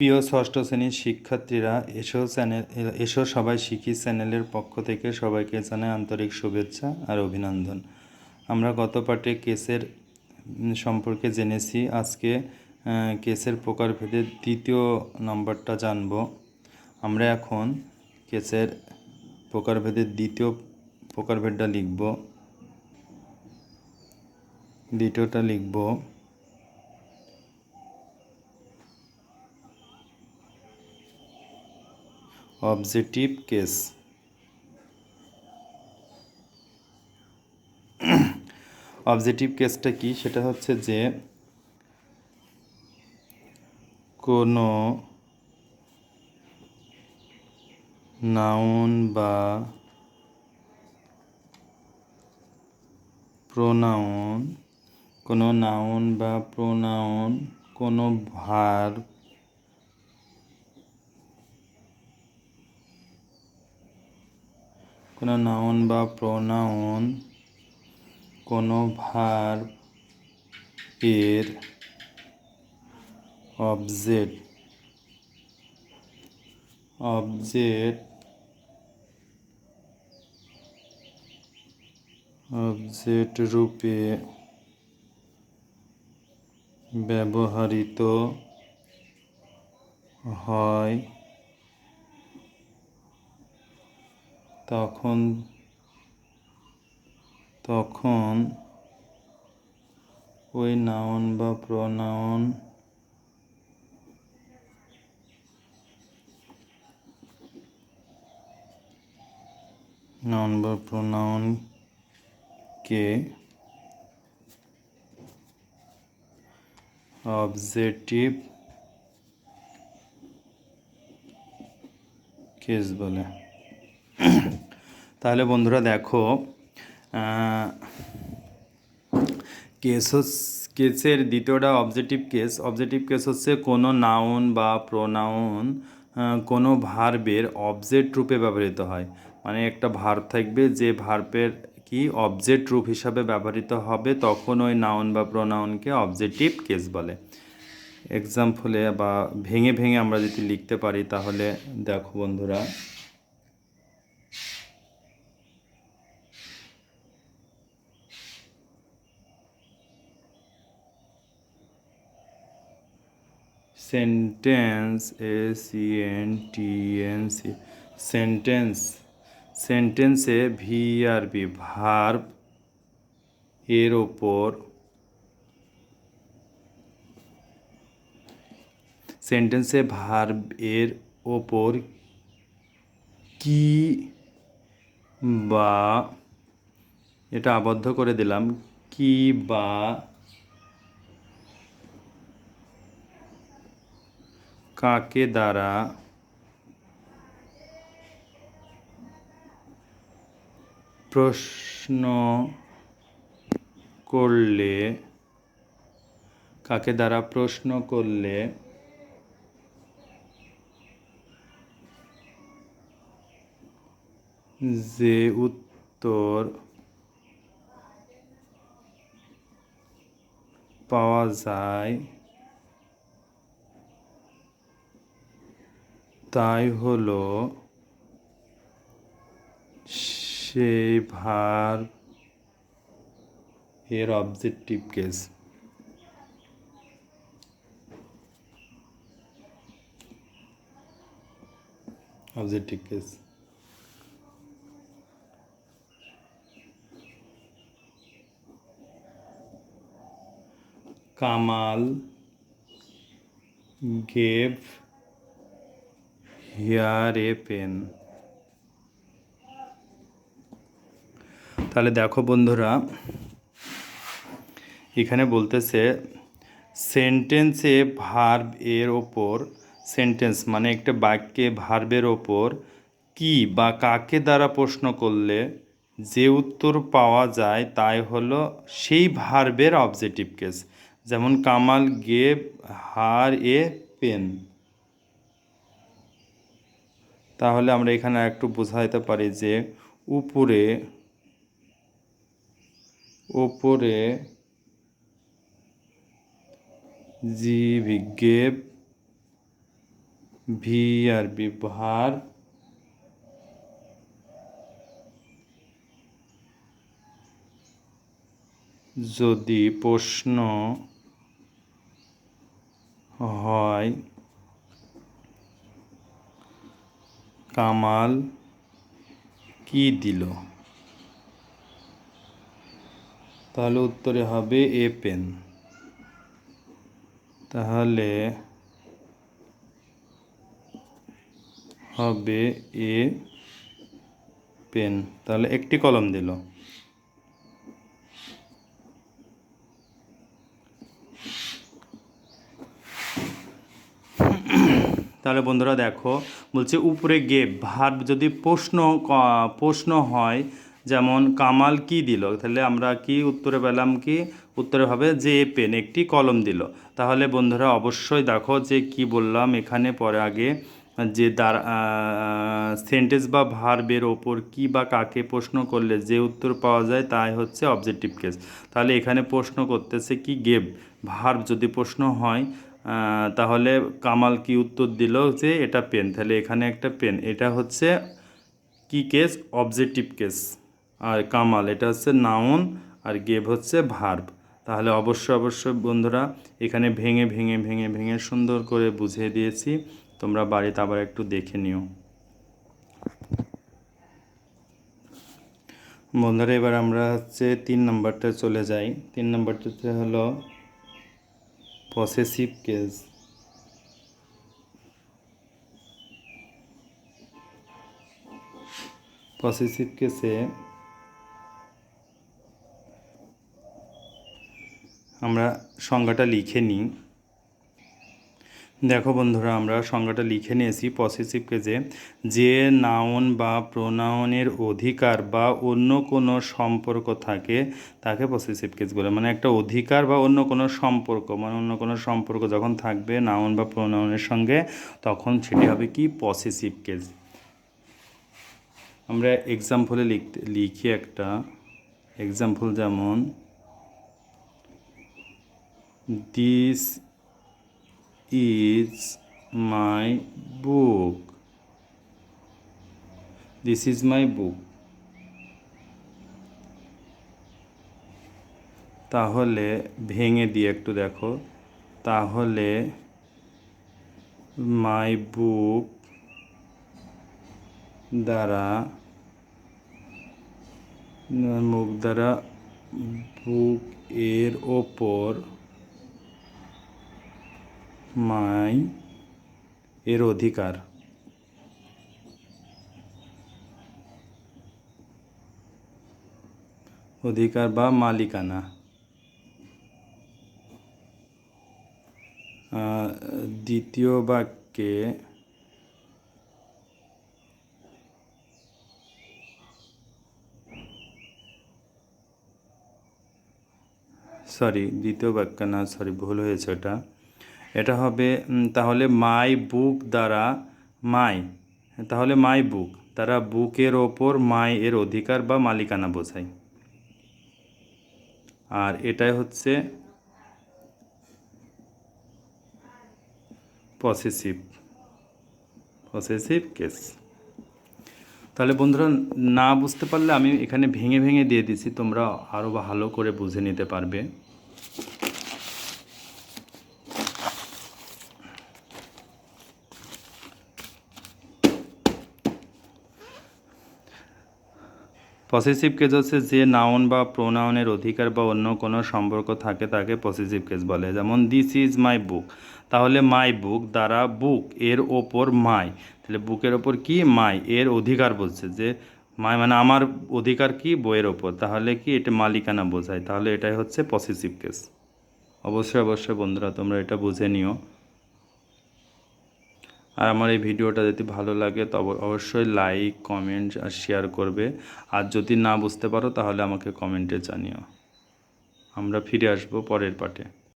প্রিয় ষষ্ঠ শ্রেণির শিক্ষার্থীরা, এসো চ্যানেল, এসো সবাই শিখি চ্যানেলের পক্ষ থেকে সবাইকে জানাই আন্তরিক শুভেচ্ছা আর অভিনন্দন। আমরা গত পাঠে কেসের সম্পর্কে জেনেছি। আজকে কেসের প্রকারভেদের দ্বিতীয় নম্বরটা জানব। আমরা এখন কেসের প্রকারভেদের দ্বিতীয় প্রকারভেদটা লিখব। দ্বিতীয়টা লিখব। Objective case. অবজেক্টিভ কেসটা কি? সেটা হচ্ছে যে, কোনো নাউন বা প্রোনাউন, কোনো নাউন বা প্রোনাউন, কোনো ভার কোনো নাউন বা প্রোনাউন কোনো ভার এর অবজেক্ট অবজেক্ট অবজেক্ট রূপে ব্যবহৃত হয়। তখন তখন ওই নাউন বা প্রনাউন নাউন বা প্রনাউনকে অবজেক্টিভ কেস বলে। তাহলে বন্ধুরা দেখো কেস কেসের দ্বিতীয়টা অবজেক্টিভ কেস অবজেক্টিভ কেস হচ্ছে কোনো নাউন বা প্রোনাউন কোনো ভার্বের অবজেক্ট রূপে ব্যবহৃত হয়। মানে একটা ভার্ব থাকবে যে ভার্বের কি অবজেক্ট রূপ হিসাবে ব্যবহৃত হবে, তখন ওই নাউন বা প্রোনাউনকে অবজেক্টিভ কেস বলে। এক্সাম্পলে বা ভেঙে ভেঙে আমরা যদি লিখতে পারি, তাহলে দেখো বন্ধুরা sentence A C N T N C sentence সেন্টেন্সে ভি আর বি ভার্ব এর ওপর সেন্টেন্সে ভার্ব এর ওপর কি বা, এটা আবদ্ধ করে দিলাম, কি বা কাকে দ্বারা প্রশ্ন করলে কাকে দ্বারা প্রশ্ন করলে যে উত্তর পাওয়া যায়? তাই হলো সেই ভার এর objective case objective case Kamal gave here a pen. তাহলে দেখো বন্ধুরা, এখানে বলতেছে সেন্টেন্সে ভার্ব এর ওপর, সেন্টেন্স মানে একটা বাক্যে ভার্বের ওপর, কি বা কাকে দ্বারা প্রশ্ন করলে যে উত্তর পাওয়া যায় তাই হলো সেই ভার্বের অবজেক্টিভ কেস যেমন Kamal gave her a pen. তাহলে আমরা এখানে একটু বোঝাইতে পারি যে উপরে উপরে G gave V R B verb যদি প্রশ্ন হয় কামাল কি দিল? তাহলে উত্তরে হবে এ পেন। তাহলে হবে এ পেন। তাহলে একটি কলম দিল। তাহলে বন্ধুরা দেখো, বলছে উপরে গে ভার যদি প্রশ্ন প্রশ্ন হয়, যেমন কামাল কি দিল? তাহলে আমরা কি উত্তরে পেলাম কি? উত্তরে হবে যে পেন, একটি কলম দিল। তাহলে বন্ধুরা অবশ্যই দেখো যে কি বললাম এখানে পরে আগে, যে দার সেন্টেন্স বা ভার্বের ওপর কি বা কাকে প্রশ্ন করলে যে উত্তর পাওয়া যায় তাই হচ্ছে অবজেক্টিভ কেস তাহলে এখানে প্রশ্ন করতেছে কি গেভ ভার্ব যদি প্রশ্ন হয় তাহলে কামাল কি উত্তর দিল যে এটা পেন। তাহলে এখানে একটা পেন। এটা হচ্ছে কি কেস? Objective case. আর কামাল, এটা হচ্ছে নাউন আর গেভ হচ্ছে ভার্ব। তাহলে অবশ্যই অবশ্যই বন্ধুরা, এখানে ভেঙে ভেঙে ভেঙে ভেঙে সুন্দর করে বুঝিয়ে দিয়েছি। তোমরা বাড়িতে আবার একটু দেখে নিও। বন্ধুরা, এবার আমরা হচ্ছে তিন নম্বরটা চলে যাই। তিন নম্বরটাতে হলো পসেসিভ কেস পসেসিভ কেসে আমরা সংজ্ঞাটা লিখে নিই। দেখো বন্ধুরা, আমরা সংজ্ঞাটা লিখে নিয়েছি পসেসিভ কেজে যে নাউন বা প্রোনাউনের অধিকার বা অন্য কোনো সম্পর্ক থাকে, তাকে পসেসিভ কেস বলে। মানে একটা অধিকার বা অন্য কোনো সম্পর্ক মানে অন্য কোনো সম্পর্ক যখন থাকবে, নাউন বা প্রোনাউনের সঙ্গে, তখন সেটি হবে কি? পসেসিভ কেস আমরা এক্সাম্পলে লিখতে, লিখি একটা। এক্সাম্পল যেমন this is my book. This is my book. তাহলে ভেঙে দিয়ে একটু দেখো। তাহলে মাই বুক দ্বারা, মুখ দ্বারা বুক এর ওপর মাই এর অধিকার। অধিকার বা মালিকানা। দ্বিতীয় বাক্যে সরি, দ্বিতীয় বাক্য না, সরি, ভুল হয়েছে এটা এটা হবে তাহলে মাই বুক দ্বারা মাই তাহলে মাই বুক তারা বুকের ওপর মাই এর অধিকার বা মালিকানা বোঝায়। আর এটাই হচ্ছে পসেসিভ পসেসিভ কেস তাহলে বন্ধুরা, না বুঝতে পারলে আমি এখানে ভেঙে ভেঙে দিয়ে দিছি, তোমরা আরও ভালো করে বুঝে নিতে পারবে। পসেসিভ কেস হচ্ছে যে নাউন বা প্রোনাউনের অধিকার বা অন্য কোনো সম্পর্ক থাকে তাকে পসেসিভ কেস বলে। যেমন দিস ইজ মাই বুক তাহলে মাই বুক দ্বারা বুক এর ওপর মাই তাহলে বুকের ওপর কি? মাই এর অধিকার বলছে যে মাই মানে আমার অধিকার কি? বইয়ের ওপর। তাহলে কি? এটা মালিকানা বোঝায়। তাহলে এটাই হচ্ছে পসেসিভ কেস অবশ্যই অবশ্যই বন্ধুরা, তোমরা এটা বুঝে নিও। আর আমার এই ভিডিওটা যদি ভালো লাগে তবে অবশ্যই লাইক কমেন্ট আর শেয়ার করবে। আর যদি না বুঝতে পারো, তাহলে আমাকে কমেন্টে জানিও। আমরা ফিরে আসব পরের পার্টে